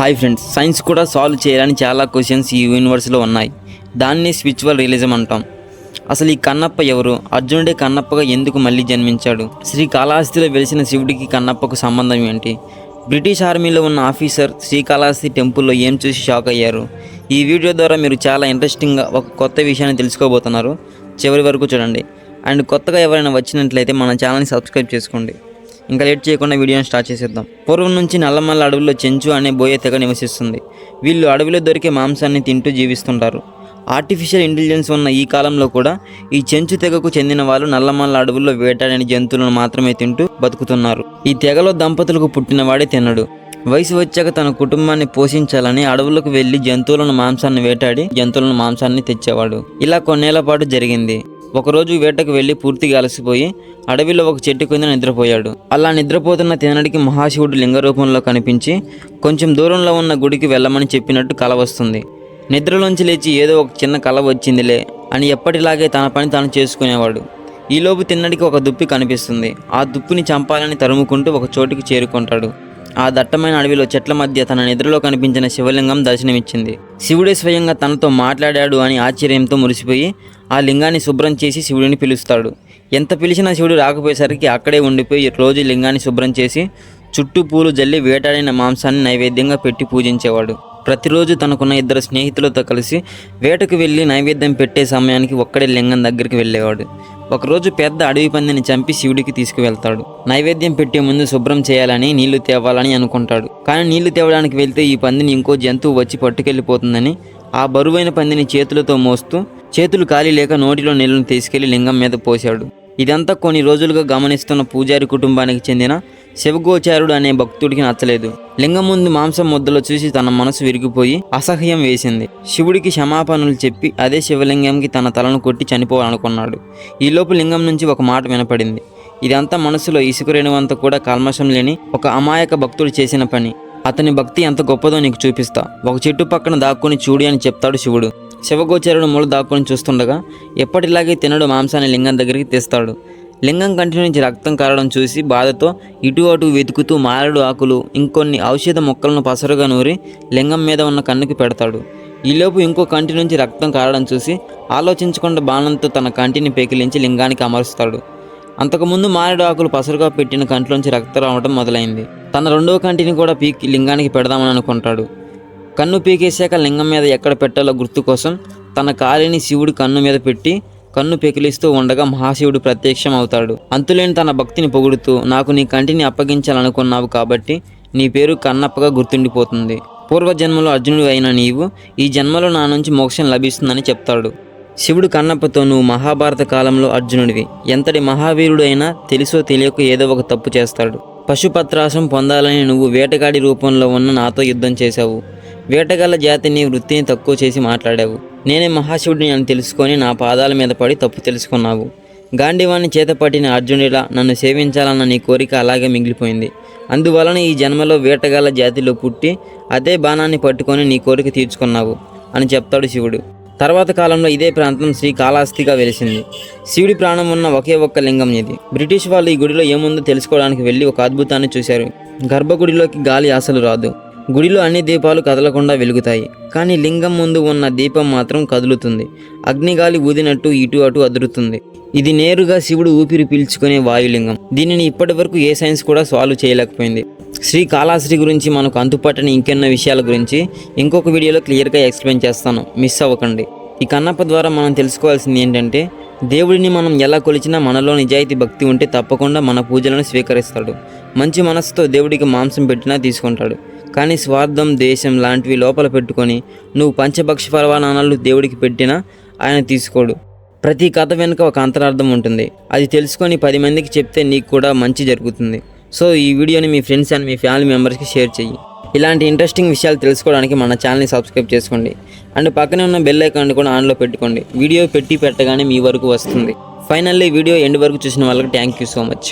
Hi friends science కూడా solve చేయాలని చాలా క్వశ్చన్స్ ఈ యూనివర్స్లో ఉన్నాయి. దాన్ని స్పిరిచువల్ రియలిజం అంటాం. అసలు ఈ కన్నప్ప ఎవరు? అర్జునుడే కన్నప్పగా ఎందుకు మళ్ళీ జన్మించాడు? శ్రీకాళహస్తిలో వెలిసిన శివుడికి కన్నప్పకు సంబంధం ఏంటి? బ్రిటిష్ ఆర్మీలో ఉన్న ఆఫీసర్ శ్రీకాళహస్తి టెంపుల్లో ఏం చూసి షాక్ అయ్యారు? ఈ వీడియో ద్వారా మీరు చాలా ఇంట్రెస్టింగ్గా ఒక కొత్త విషయాన్ని తెలుసుకోబోతున్నారు. చివరి వరకు చూడండి. అండ్ కొత్తగా ఎవరైనా వచ్చినట్లయితే మన ఛానల్ని సబ్స్క్రైబ్ చేసుకోండి. ఇంకా లేట్ చేయకుండా వీడియోని స్టార్ట్ చేసేద్దాం. పూర్వం నుంచి నల్లమల్ల అడవిలో చెంచు అనే బోయే తెగ నివసిస్తుంది. వీళ్ళు అడవిలో దొరికే మాంసాన్ని తింటూ జీవిస్తుంటారు. ఆర్టిఫిషియల్ ఇంటెలిజెన్స్ ఉన్న ఈ కాలంలో కూడా ఈ చెంచు తెగకు చెందిన వాళ్ళు నల్లమల్ల అడవుల్లో వేటాడని జంతువులను మాత్రమే తింటూ బతుకుతున్నారు. ఈ తెగలో దంపతులకు పుట్టినవాడే తినడు. వయసు వచ్చాక తన కుటుంబాన్ని పోషించాలని అడవులకు వెళ్ళి జంతువులను మాంసాన్ని వేటాడి జంతువులను మాంసాన్ని తెచ్చేవాడు. ఇలా కొన్నేళ్ళ పాటు జరిగింది. ఒకరోజు వేటకు వెళ్ళి పూర్తిగా అలసిపోయి అడవిలో ఒక చెట్టు కింద నిద్రపోయాడు. అలా నిద్రపోతున్న తినడికి మహాశివుడు లింగ రూపంలో కనిపించి కొంచెం దూరంలో ఉన్న గుడికి వెళ్ళమని చెప్పినట్టు కల వస్తుంది. నిద్రలోంచి లేచి ఏదో ఒక చిన్న కల వచ్చిందిలే అని ఎప్పటిలాగే తన పని తాను చేసుకునేవాడు. ఈలోపు తిన్నడికి ఒక దుప్పి కనిపిస్తుంది. ఆ దుప్పిని చంపాలని తరుముకుంటూ ఒక చోటుకి చేరుకుంటాడు. ఆ దట్టమైన అడవిలో చెట్ల మధ్య తన నిద్రలో కనిపించిన శివలింగం దర్శనమిచ్చింది. శివుడే స్వయంగా తనతో మాట్లాడాడు అని ఆశ్చర్యంతో మురిసిపోయి ఆ లింగాన్ని శుభ్రం చేసి శివుడిని పిలుస్తాడు. ఎంత పిలిచినా శివుడు రాకపోయేసరికి అక్కడే ఉండిపోయి రోజు లింగాన్ని శుభ్రం చేసి చుట్టూ పూలు జల్లి వేటాడిన మాంసాన్ని నైవేద్యంగా పెట్టి పూజించేవాడు. ప్రతిరోజు తనకున్న ఇద్దరు స్నేహితులతో కలిసి వేటకు వెళ్ళి నైవేద్యం పెట్టే సమయానికి ఒక్కడే లింగం దగ్గరికి వెళ్ళేవాడు. ఒకరోజు పెద్ద అడవి పందిని చంపి శివుడికి తీసుకువెళ్తాడు. నైవేద్యం పెట్టే ముందు శుభ్రం చేయాలని నీళ్ళు తేవాలని అనుకుంటాడు. కానీ నీళ్ళు తేవడానికి వెళ్తే ఈ పందిని ఇంకో జంతువు వచ్చి పట్టుకెళ్ళిపోతుందని ఆ బరువైన పందిని చేతులతో మోస్తూ చేతులు ఖాళీ లేక నోటిలో నీళ్ళను తీసుకెళ్ళి లింగం మీద పోశాడు. ఇదంతా కొన్ని రోజులుగా గమనిస్తున్న పూజారి కుటుంబానికి చెందిన శివగోచారుడు అనే భక్తుడికి నచ్చలేదు. లింగం ముందు మాంసం ముద్దలో చూసి తన మనసు విరిగిపోయి అసహ్యం వేసింది. శివుడికి క్షమాపణలు చెప్పి అదే శివలింగంకి తన తలను కొట్టి చనిపోవాలనుకున్నాడు. ఈలోపు లింగం నుంచి ఒక మాట వినపడింది. ఇదంతా మనసులో ఇసుకురేణువంత కూడా కల్మషం లేని ఒక అమాయక భక్తుడు చేసిన పని. అతని భక్తి ఎంత గొప్పదో నీకు చూపిస్తా. ఒక చెట్టు పక్కన దాక్కుని చూడి అని చెప్తాడు శివుడు. శివగోచరుడు మూల దాక్కుని చూస్తుండగా ఎప్పటిలాగే తినడు మాంసాన్ని లింగం దగ్గరికి తీస్తాడు. లింగం కంటి నుంచి రక్తం కారడం చూసి బాధతో ఇటు అటు వెతుకుతూ మారడు ఆకులు ఇంకొన్ని ఔషధ మొక్కలను పసరుగా నూరి లింగం మీద ఉన్న కన్నుకి పెడతాడు. ఈలోపు ఇంకో కంటి నుంచి రక్తం కారడం చూసి ఆలోచించకుండా బాణంతో తన కంటిని పేకిలించి లింగానికి అమరుస్తాడు. అంతకుముందు మారేడు ఆకులు పసరుగా పెట్టిన కంటిలోంచి రక్తం రావడం మొదలైంది. తన రెండవ కంటిని కూడా పీకి లింగానికి పెడదామని అనుకుంటాడు. కన్ను పీకేశాక లింగం మీద ఎక్కడ పెట్టాలో గుర్తు కోసం తన కాలిని శివుడి కన్ను మీద పెట్టి కన్ను పెకిలిస్తూ ఉండగా మహాశివుడు ప్రత్యక్షం అవుతాడు అంతులేని తన భక్తిని పొగుడుతూ నాకు నీ కంటిని అప్పగించాలనుకున్నావు కాబట్టి నీ పేరు కన్నప్పగా గుర్తుండిపోతుంది. పూర్వజన్మలో అర్జునుడు అయిన నీవు ఈ జన్మలో నా నుంచి మోక్షం లభిస్తుందని చెప్తాడు. శివుడు కన్నప్పతో నువ్వు మహాభారత కాలంలో అర్జునుడివి. ఎంతటి మహావీరుడైనా తెలుసో తెలియక ఏదో ఒక తప్పు చేస్తాడు. పశుపత్రాసం పొందాలని నువ్వు వేటగాడి రూపంలో ఉన్న నాతో యుద్ధం చేశావు. వేటగాళ్ళ జాతిని వృత్తిని తక్కువ చేసి మాట్లాడావు. నేనే మహాశివుడిని అని తెలుసుకొని నా పాదాల మీద పడి తప్పు తెలుసుకున్నావు. గాంధీవాణ్ణి చేతపట్టిన అర్జునుడిలా నన్ను సేవించాలన్న నీ కోరిక అలాగే మిగిలిపోయింది. అందువలన ఈ జన్మలో వేటగాళ్ళ జాతిలో పుట్టి అదే బాణాన్ని పట్టుకొని నీ కోరిక తీర్చుకున్నావు అని చెప్తాడు శివుడు. తర్వాత కాలంలో ఇదే ప్రాంతం శ్రీకాళహస్తిగా వెలిసింది. శివుడి ప్రాణం ఉన్న ఒకే ఒక్క లింగం ఇది. బ్రిటిష్ వాళ్ళు ఈ గుడిలో ఏముందో తెలుసుకోవడానికి వెళ్ళి ఒక అద్భుతాన్ని చూశారు. గర్భగుడిలోకి గాలి ఆశలు రాదు. గుడిలో అన్ని దీపాలు కదలకుండా వెలుగుతాయి కానీ లింగం ముందు ఉన్న దీపం మాత్రం కదులుతుంది. అగ్నిగాలి ఊదినట్టు ఇటు అటు అదురుతుంది. ఇది నేరుగా శివుడు ఊపిరి పీల్చుకునే వాయులింగం. దీనిని ఇప్పటి వరకు ఏ సైన్స్ కూడా సాల్వ్ చేయలేకపోయింది. శ్రీ కాళాశ్రీ గురించి మనకు అంతుపట్టని ఇంకెన్నో విషయాల గురించి ఇంకొక వీడియోలో క్లియర్గా ఎక్స్ప్లెయిన్ చేస్తాను. మిస్ అవ్వకండి. ఈ కన్నప్ప ద్వారా మనం తెలుసుకోవాల్సింది ఏంటంటే దేవుడిని మనం ఎలా కొలిచినా మనలో నిజాయితీ భక్తి ఉంటే తప్పకుండా మన పూజలను స్వీకరిస్తాడు. మంచి మనసుతో దేవుడికి మాంసం పెట్టినా తీసుకుంటాడు. కానీ స్వార్థం దేశం లాంటివి లోపల పెట్టుకొని నువ్వు పంచభక్ష పరవానాలు దేవుడికి పెట్టినా ఆయన తీసుకోడు. ప్రతి కథ వెనుక ఒక అంతరార్థం ఉంటుంది. అది తెలుసుకొని పది మందికి చెప్తే నీకు కూడా మంచి జరుగుతుంది. సో ఈ వీడియోని మీ ఫ్రెండ్స్ అండ్ మీ ఫ్యామిలీ మెంబర్స్కి షేర్ చెయ్యి. ఇలాంటి ఇంట్రెస్టింగ్ విషయాలు తెలుసుకోవడానికి మన ఛానల్ని సబ్స్క్రైబ్ చేసుకోండి. అండ్ పక్కనే ఉన్న బెల్ ఐకాన్ కూడా ఆన్లో పెట్టుకోండి. వీడియో పెట్టి పెట్టగానే మీ వరకు వస్తుంది. ఫైనల్లీ వీడియో ఎండ్ వరకు చూసిన వాళ్ళకి థ్యాంక్ యూ సో మచ్.